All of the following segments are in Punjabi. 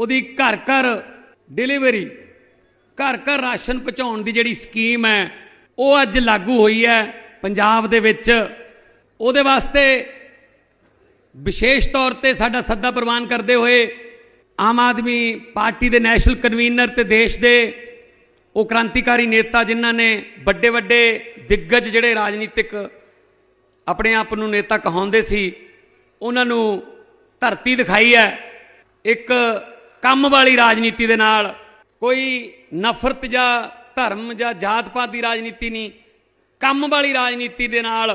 ਉਹਦੀ ਘਰ ਘਰ ਡਿਲੀਵਰੀ ਘਰ ਘਰ ਰਾਸ਼ਨ ਪਹੁੰਚਾਉਣ ਦੀ ਜਿਹੜੀ ਸਕੀਮ ਹੈ, ਉਹ ਅੱਜ ਲਾਗੂ ਹੋਈ ਹੈ ਪੰਜਾਬ ਦੇ ਵਿੱਚ। ਉਹਦੇ ਵਾਸਤੇ ਵਿਸ਼ੇਸ਼ ਤੌਰ ਤੇ ਸਾਡਾ ਸੱਦਾ ਪ੍ਰਵਾਨ ਕਰਦੇ ਹੋਏ ਆਮ ਆਦਮੀ ਪਾਰਟੀ ਦੇ ਨੈਸ਼ਨਲ ਕਨਵੀਨਰ ਤੇ ਦੇਸ਼ ਦੇ ਉਹ ਕ੍ਰਾਂਤੀਕਾਰੀ ਨੇਤਾ ਜਿਨ੍ਹਾਂ ਨੇ ਵੱਡੇ ਵੱਡੇ ਦਿੱਗਜ ਜਿਹੜੇ ਰਾਜਨੀਤਿਕ ਆਪਣੇ ਆਪ ਨੂੰ ਨੇਤਾ ਕਹਾਉਂਦੇ ਸੀ, ਉਹਨਾਂ ਨੂੰ ਧਰਤੀ ਦਿਖਾਈ ਹੈ। ਇੱਕ ਕੰਮ ਵਾਲੀ ਰਾਜਨੀਤੀ ਦੇ ਨਾਲ। ਕੋਈ ਨਫ਼ਰਤ ਜਾਂ ਧਰਮ ਜਾਂ ਜਾਤ ਪਾਤ ਦੀ ਰਾਜਨੀਤੀ ਨਹੀਂ। ਕੰਮ ਵਾਲੀ ਰਾਜਨੀਤੀ ਦੇ ਨਾਲ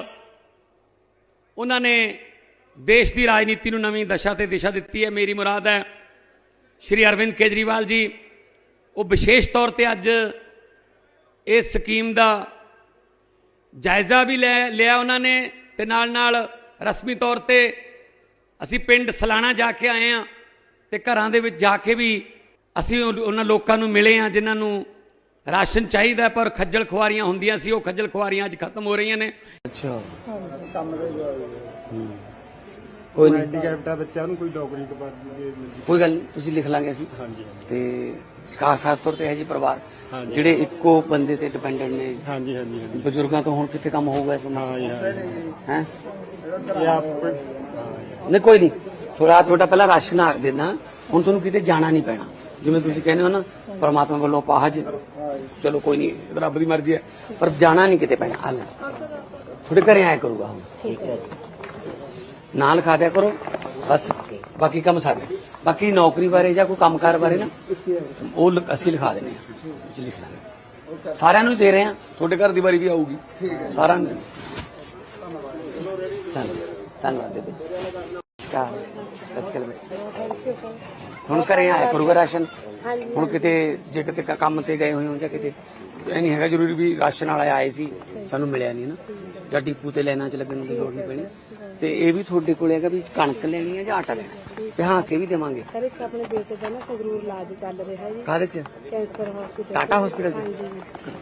ਉਹਨਾਂ ਨੇ ਦੇਸ਼ ਦੀ ਰਾਜਨੀਤੀ ਨੂੰ ਨਵੀਂ ਦਸ਼ਾ ਤੇ ਦਿਸ਼ਾ ਦਿੱਤੀ ਹੈ। ਮੇਰੀ ਮੁਰਾਦ ਹੈ, ਸ਼੍ਰੀ ਅਰਵਿੰਦ ਕੇਜਰੀਵਾਲ ਜੀ, ਉਹ ਵਿਸ਼ੇਸ਼ ਤੌਰ ਤੇ ਅੱਜ ਇਸ ਸਕੀਮ ਦਾ ਜਾਇਜ਼ਾ ਵੀ ਲੈ, ਲਿਆ ਉਹਨਾਂ ਨੇ ਤੇ ਨਾਲ ਨਾਲ ਰਸਮੀ ਤੌਰ ਤੇ ਅਸੀਂ ਪਿੰਡ ਸਲਾਣਾ ਜਾ ਕੇ ਆਏ ਆ ਤੇ ਘਰਾਂ ਦੇ ਵਿੱਚ ਜਾ ਕੇ ਵੀ ਅਸੀਂ ਉਹ- ਉਹਨਾਂ ਲੋਕਾਂ ਨੂੰ ਮਿਲੇ ਆ ਜਿਨ੍ਹਾਂ ਨੂੰ ਰਾਸ਼ਨ ਚਾਹੀਦਾ ਪਰ ਖੱਜਲ ਖੁਆਰੀਆਂ ਹੁੰਦੀਆਂ ਸੀ ਉਹ ਖੱਜਲ ਖੁਆਰੀਆਂ ਅੱਜ ਖਤਮ ਹੋ ਰਹੀਆਂ ਨੇ। ਅੱਛਾ। ਕੰਮ ਦੇ ਕੋਈ ਨਹੀਂ। ਹੈਂਡੀਕੈਪਟ ਬੱਚਾ ਨੂੰ ਕੋਈ ਨੌਕਰੀ ਤੋਂ ਬਾਅਦ ਕੋਈ ਗੱਲ ਨਹੀਂ ਤੁਸੀਂ ਲਿਖ ਲਾਂਗੇ ਅਸੀਂ। ਹਾਂਜੀ ਤੇ ਖਾਸ ਖਾਸ ਤੌਰ ਤੇ ਹੈ ਜੀ ਪਰਿਵਾਰ। ਜਿਹੜੇ ਇੱਕੋ ਬੰਦੇ ਤੇ ਡਿਪੈਂਡੈਂਟ ਨੇ। ਹਾਂਜੀ ਹਾਂਜੀ ਹਾਂਜੀ। ਬਜ਼ੁਰਗਾਂ ਤੋਂ ਹੁਣ ਕਿੱਥੇ ਕੰਮ ਹੋਊਗਾ ਇਸ ਹਾਂ ਜੀ, ਹਾਂ। ਹੈ? ਇਹ ਆਪ। ਨਹੀਂ ਕੋਈ ਨਹੀਂ। ਥੋੜਾ ਥੋੜਾ ਪਹਿਲਾਂ ਰਾਸ਼ਨ ਆ ਦੇਣਾ। ਹੁਣ ਤੁਹਾਨੂੰ ਕਿਤੇ ਜਾਣਾ ਨਹੀਂ ਪੈਣਾ। ਜਿਵੇਂ ਤੁਸੀਂ ਕਹਿੰਦੇ ਹੋ ਨਾ ਪਰਮਾਤਮਾ ਵੱਲੋਂ ਪਾਹਜ ਚਲੋ ਕੋਈ ਨਹੀਂ ਰੱਬ ਦੀ ਮਰਜ਼ੀ ਹੈ ਪਰ ਜਾਣਾ ਨਹੀਂ ਕਿਤੇ ਪੈਣਾ ਹੱਲ ਤੁਹਾਡੇ ਘਰੇ ਆਇਆ ਕਰੂਗਾ ਹੁਣ। ਠੀਕ ਹੈ ਨਾਲ ਖਾ ਦਿਆ ਕਰੋ ਬਸ। ਬਾਕੀ ਕੰਮ ਸਾਡੇ ਬਾਕੀ ਨੌਕਰੀ ਬਾਰੇ ਜਾਂ ਕੋਈ ਕੰਮਕਾਰ ਬਾਰੇ ਨਾ ਉਹ ਅਸੀਂ ਲਿਖਾ ਦਿੰਦੇ ਹਾਂ। ਵਿੱਚ ਲਿਖ ਲਾਂਗੇ। ਸਾਰਿਆਂ ਨੂੰ ਦੇ ਰਹੇ ਹਾਂ। ਤੁਹਾਡੇ ਘਰ ਦੀ ਵਾਰੀ ਵੀ ਆਊਗੀ। ਸਾਰਿਆਂ ਨੂੰ ਧੰਨਵਾਦ। ਧੰਨਵਾਦ ਨਮਸਕਾਰ ਸਸਕਲ ਹੁਣ ਘਰੇ ਆਇਆ ਕਰੂਗਾ ਰਾਸ਼ਨ? ਹੁਣ ਕਿਤੇ ਜੇ ਕਿਤੇ ਕੰਮ ਤੇ ਗਏ ਹੋਏ ਹੋ ਜਾਂ ਕਿਤੇ ਇਹ ਨਹੀਂ ਹੈਗਾ ਜ਼ਰੂਰੀ ਵੀ ਰਾਸ਼ਨ ਵਾਲਾ ਆਏ ਸੀ ਸਾਨੂੰ ਮਿਲਿਆ ਨਹੀਂ ਨਾ। ਜਾਂ ਡਿਪੂ ਤੇ ਲੈਣਾ ਚ ਲੱਗਣ ਦੀ ਲੋੜ ਨਹੀਂ ਪੈਣੀ। ਤੇ ਇਹ ਵੀ ਤੁਹਾਡੇ ਕੋਲ ਹੈਗਾ ਵੀ ਕਣਕ ਲੈਣੀ ਹੈ ਜਾਂ ਆਟਾ ਲੈਣਾ ਤੇ ਹਾਂ ਕੇ ਵੀ ਦੇਵਾਂਗੇ। ਸਰ ਇੱਕ ਆਪਣੇ ਬੇਟੇ ਦਾ ਨਾ ਸੰਗਰੂਰ ਇਲਾਜ ਚੱਲ ਰਿਹਾ ਜੀ। ਕਾਹਦੇ ਚ? ਕੈਂਸਰ ਹਸਪੀਟਲ ਟਾਟਾ ਹਸਪੀਟਲ ਚ?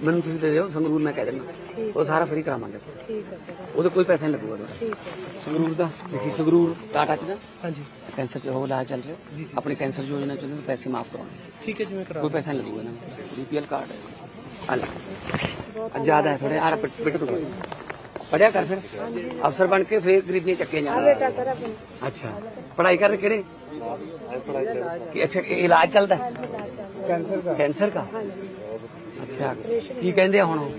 ਮੈਨੂੰ ਤੁਸੀਂ ਦੇ ਦਿਓ ਸੰਗਰੂਰ ਮੈਂ ਕਹਿ ਦਿੰਦਾ। ਉਹ ਸਾਰਾ ਫ੍ਰੀ ਕਰਾਵਾਂਗੇ। ਠੀਕ ਹੈ ਸਰ। ਉਹਦੇ ਕੋਈ ਪੈਸਾ ਨਹੀਂ ਲੱਗੂਗਾ ਤੁਹਾਡਾ। ਠੀਕ ਹੈ। ਸੰਗਰੂਰ ਦਾ? ਦੇਖੀ ਸੰਗਰੂਰ ਟਾਟਾ ਚ ਨਾ? ਹਾਂਜੀ। ਕੈਂਸਰ ਚ ਉਹ ਇਲਾਜ ਚੱਲ ਰਿਹਾ। ਆਪਣੀ ਕੈਂਸਰ ਯੋਜਨਾ ਚ ਪੈਸੇ ਮਾਫ ਕਰਾਉਣੇ ਠੀਕ ਹੈ ਜਿਵੇਂ ਕਰਾ ਕੋਈ ਪੈਸਾ ਨਹੀਂ ਲੱਗੂਗਾ ਨਾ। ਬੀਪੀਐਲ ਕਾਰਡ ਹੈ। ਜ਼ਿਆਦਾ ਹੈ ਥੋੜੇ ਆਰ ਬਿਟ ਤੋਂ। ਪੜਿਆ ਕਰ ਫਿਰ। ਅਫਸਰ ਬਣ ਕੇ ਫਿਰ ਗਰੀਬੀਆਂ ਚੱਕੇ ਜਾਣਾ। ਬੇਟਾ ਸਰ ਆਪਣਾ ਅੱਛਾ। ਪੜਾਈ ਕਰ ਕਿਹੜੇ? ਕਿ ਅੱਛਾ ਇਹ ਇਲਾਜ ਚੱਲਦਾ ਕੈਂਸਰ ਦਾ। ਕੈਂਸਰ ਦਾ? ਅੱਛਾ। ਕੀ ਕਹਿੰਦੇ ਹੁਣ ਉਹ?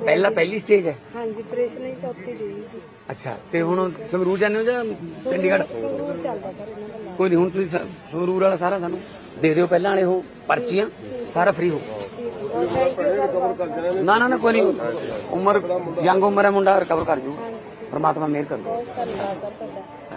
ਪਹਿਲਾ ਪਹਿਲੀ ਸਟੇਜ ਹੈ? ਹਾਂਜੀ ਆਪਰੇਸ਼ਨ ਹੀ ਚੌਥੀ ਦੀ ਅੱਛਾ ਤੇ ਹੁਣ ਸੰਗਰੂਰ ਜਾਂਦੇ ਹੋ ਜਾਂ ਚੰਡੀਗੜ੍ਹ? ਸੰਗਰੂਰ ਚੱਲਦਾ ਸਰ। ਕੋਈ ਨਹੀਂ ਹੁਣ ਤੁਸੀਂ ਸੰਗਰੂਰ ਵਾਲਾ ਸਾਰਾ ਸਾਨੂੰ ਦੇ ਦਿਓ ਪਹਿਲਾਂ ਵਾਲੇ ਉਹ ਪਰਚੀਆਂ ਸਾਰਾ ਫ੍ਰੀ ਹੋ। ਨਾ ਨਾ ਨਾ, ਕੋਈ ਨਹੀਂ ਉਮਰ, ਯੰਗ ਉਮਰ ਹੈ ਮੁੰਡਾ ਰਿਕਵਰ ਕਰ ਜੂ। ਪਰਮਾਤਮਾ ਮਿਹਰ ਕਰੂ। ਬਹੁਤ